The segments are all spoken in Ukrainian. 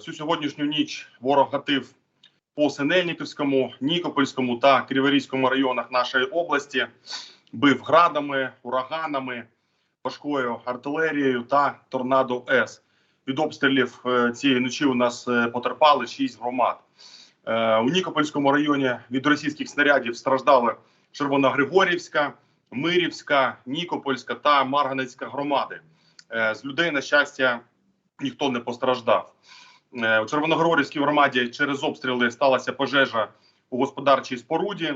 сьогоднішню ніч ворог гатив по Синельниківському, Нікопольському та Криворізькому районах нашої області, бив градами, ураганами, важкою артилерією та торнадо С. Від обстрілів е, цієї ночі у нас е, потерпали 6 громад. Е, У Нікопольському районі від російських снарядів страждали Червоногригорівська, Мирівська, Нікопольська та Марганецька громади. З людей, на щастя, ніхто не постраждав. Е, У Червоногригорівській громаді через обстріли сталася пожежа у господарчій споруді.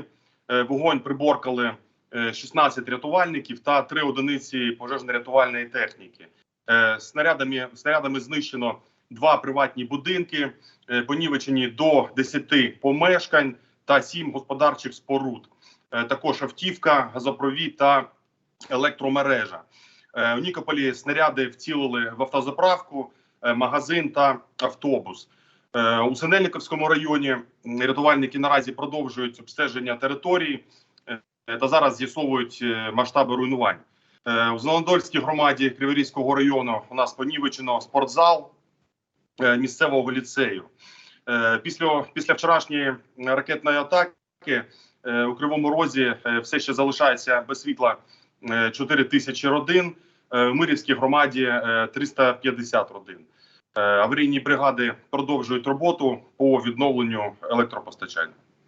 Е, Вогонь приборкали е, 16 рятувальників та 3 одиниці пожежно-рятувальної техніки. Е, Снарядами, снарядами знищено два приватні будинки, е, понівечені до 10 помешкань та 7 господарчих споруд. Е, Також автівка, газопровід та електромережа. Е, У Нікополі снаряди вцілили в автозаправку, е, магазин та автобус. Е, У Синельниковському районі рятувальники наразі продовжують обстеження території е, та зараз з'ясовують е, масштаби руйнувань. Е, У Зеленодольській громаді Криворізького району у нас понівечено спортзал е, місцевого ліцею. Е, Після, після вчорашньої ракетної атаки е, у Кривому Розі е, все ще залишається без світла е, 4 тисячі родин. Е, В Мирівській громаді е, 350 родин. Е, Аварійні бригади продовжують роботу по відновленню електропостачання.